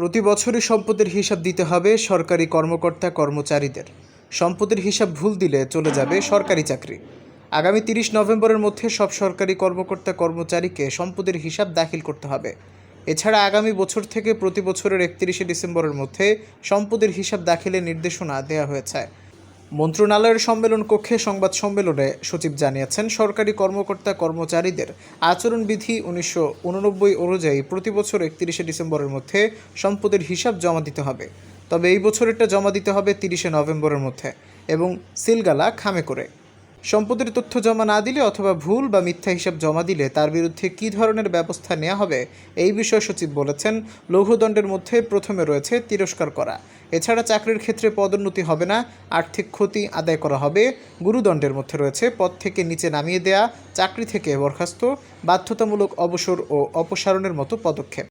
প্রতি বছরই সম্পদের হিসাব দিতে হবে সরকারি কর্মকর্তা কর্মচারীদের। সম্পদের হিসাব ভুল দিলে চলে যাবে সরকারি চাকরি। আগামী তিরিশ নভেম্বরের মধ্যে সব সরকারি কর্মকর্তা কর্মচারীকে সম্পদের হিসাব দাখিল করতে হবে। এছাড়া আগামী বছর থেকে প্রতি বছরের একত্রিশে ডিসেম্বরের মধ্যে সম্পদের হিসাব দাখিলের নির্দেশনা দেওয়া হয়েছে। মন্ত্রণালয়ের সম্মেলন কক্ষে সংবাদ সম্মেলনে সচিব জানিয়েছেন, সরকারি কর্মকর্তা কর্মচারীদের আচরণবিধি উনিশশো উননব্বই অনুযায়ী প্রতি বছর একত্রিশে ডিসেম্বরের মধ্যে সম্পদের হিসাব জমা দিতে হবে। তবে এই বছরেরটা জমা দিতে হবে তিরিশে নভেম্বরের মধ্যে এবং সিলগালা খামে করে। সম্পদের তথ্য জমা না দিলে অথবা ভুল বা মিথ্যা হিসাব জমা দিলে তার বিরুদ্ধে কী ধরনের ব্যবস্থা নেওয়া হবে, এই বিষয়ে সচিব বলেছেন। লঘুদণ্ডের মধ্যে প্রথমে রয়েছে তিরস্কার করা। এছাড়া চাকরির ক্ষেত্রে পদোন্নতি হবে না, আর্থিক ক্ষতি আদায় করা হবে। গুরুদণ্ডের মধ্যে রয়েছে পদ থেকে নিচে নামিয়ে দেয়া, চাকরি থেকে বরখাস্ত, বাধ্যতামূলক অবসর ও অপসারণের মতো পদক্ষেপ।